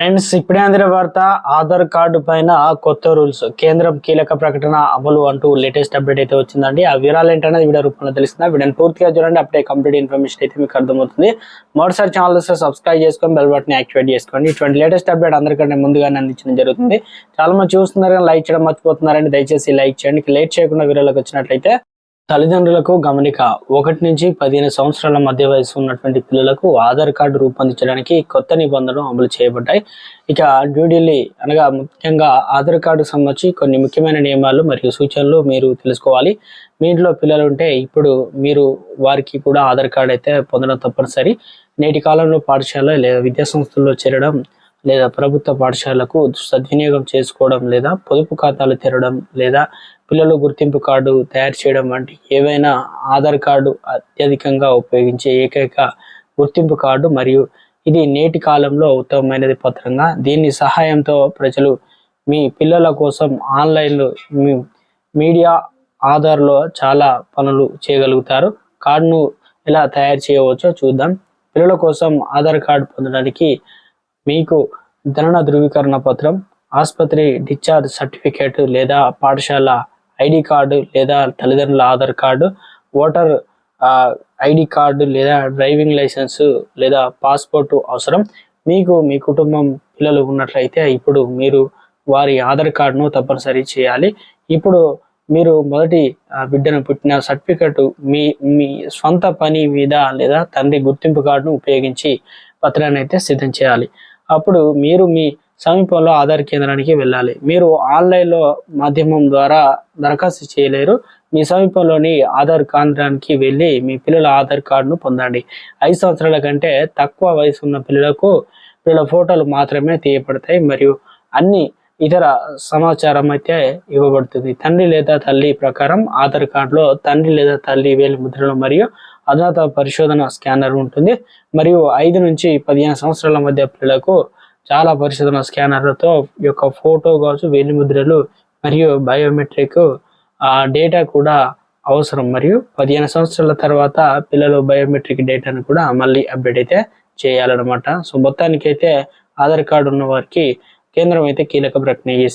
Friends ఇప్పుడే అందిన వార్త ఆధార్ కార్డు పైన కొత్త రూల్స్. కేంద్రం కీలక ప్రకటన అమలు అంటూ లేటెస్ట్ అప్డేట్ అయితే వచ్చిందండి. ఆ వివరాలు ఏంటనేది వీడియో రూపంలో తెలుస్తుంది. వీడియోని పూర్తిగా చూడండి. అప్పుడే కంప్లీట్ ఇన్ఫర్మేషన్ అయితే మీకు అర్థమవుతుంది. మరోసారి ఛానల్ సబ్స్క్రైబ్ చేసుకొని బెల్ బటన్ యాక్టివేట్ చేసుకోండి. ఇటువంటి లేటెస్ట్ అప్డేట్ అందరికంటే ముందుగానే అందించడం జరుగుతుంది. చాలా మంది చూస్తున్నారు లైక్ చేయడం మర్చిపోతున్నారండి దయచేసి లైక్ చేయండి. లేట్ చేయకుండా వీడియోలోకి వచ్చినట్లయితే తల్లిదండ్రులకు గమనిక ఒకటి నుంచి పదిహేను సంవత్సరాల మధ్య వయసు ఉన్నటువంటి పిల్లలకు ఆధార్ కార్డు రూపొందించడానికి కొత్త నిబంధనలు అమలు చేయబడ్డాయి. ఇక న్యూఢిల్లీ అనగా ముఖ్యంగా ఆధార్ కార్డు సంబంధించి కొన్ని ముఖ్యమైన నియమాలు మరియు సూచనలు మీరు తెలుసుకోవాలి. మీ ఇంట్లో పిల్లలు ఉంటే ఇప్పుడు మీరు వారికి కూడా ఆధార్ కార్డు అయితే పొందడం తప్పనిసరి. నేటి కాలంలో పాఠశాల లేదా విద్యా సంస్థల్లో చేరడం లేదా ప్రభుత్వ పాఠశాలకు సద్వినియోగం చేసుకోవడం లేదా పొదుపు ఖాతాలు తెరవడం లేదా పిల్లలు గుర్తింపు కార్డు తయారు చేయడం వంటి ఏవైనా ఆధార్ కార్డు అత్యధికంగా ఉపయోగించే ఏకైక గుర్తింపు కార్డు మరియు ఇది నేటి కాలంలో ఉత్తమమైనది పత్రంగా దీని సహాయంతో ప్రజలు మీ పిల్లల కోసం ఆన్లైన్లో మీ మీడియా ఆధార్లో చాలా పనులు చేయగలుగుతారు. కార్డును ఎలా తయారు చేయవచ్చో చూద్దాం. పిల్లల కోసం ఆధార్ కార్డు పొందడానికి మీకు ధన ధృవీకరణ పత్రం ఆసుపత్రి డిశ్చార్జ్ సర్టిఫికేట్ లేదా పాఠశాల ఐడి కార్డు లేదా తల్లిదండ్రుల Aadhaar card voter ID card లేదా డ్రైవింగ్ లైసెన్స్ లేదా పాస్పోర్ట్ అవసరం. మీకు మీ కుటుంబం పిల్లలు ఉన్నట్లయితే ఇప్పుడు మీరు వారి ఆధార్ కార్డును తప్పనిసరి చేయాలి. ఇప్పుడు మీరు మొదటి బిడ్డను పుట్టిన సర్టిఫికెట్ మీ మీ స్వంత పని మీద లేదా తండ్రి గుర్తింపు కార్డును ఉపయోగించి పత్రాన్ని అయితే సిద్ధం చేయాలి. అప్పుడు మీరు మీ సమీపంలో ఆధార్ కేంద్రానికి వెళ్ళాలి. మీరు ఆన్లైన్లో మాధ్యమం ద్వారా దరఖాస్తు చేయలేరు. మీ సమీపంలోని ఆధార్ కేంద్రానికి వెళ్ళి మీ పిల్లల ఆధార్ కార్డును పొందండి. ఐదు సంవత్సరాల కంటే తక్కువ వయసు ఉన్న పిల్లలకు పిల్లల ఫోటోలు మాత్రమే తీయబడతాయి. మరియు అన్ని ఇతర సమాచారం అయితే ఇవ్వబడుతుంది. తండ్రి లేదా తల్లి ప్రకారం ఆధార్ కార్డులో తండ్రి లేదా తల్లి వేలి ముద్రలు మరియు అధునాత పరిశోధన స్కానర్ ఉంటుంది. మరియు ఐదు నుంచి పదిహేను సంవత్సరాల మధ్య పిల్లలకు చాలా పరిశోధన స్కానర్లతో యొక్క ఫోటో కావచ్చు వేలి ముద్రలు మరియు బయోమెట్రిక్ ఆ డేటా కూడా అవసరం. మరియు పదిహేను సంవత్సరాల తర్వాత పిల్లలు బయోమెట్రిక్ డేటాను కూడా మళ్ళీ అప్డేట్ అయితే చేయాలన్నమాట. సో మొత్తానికైతే ఆధార్ కార్డు ఉన్న వారికి కేంద్రం అయితే కీలక ప్రకటన చేసింది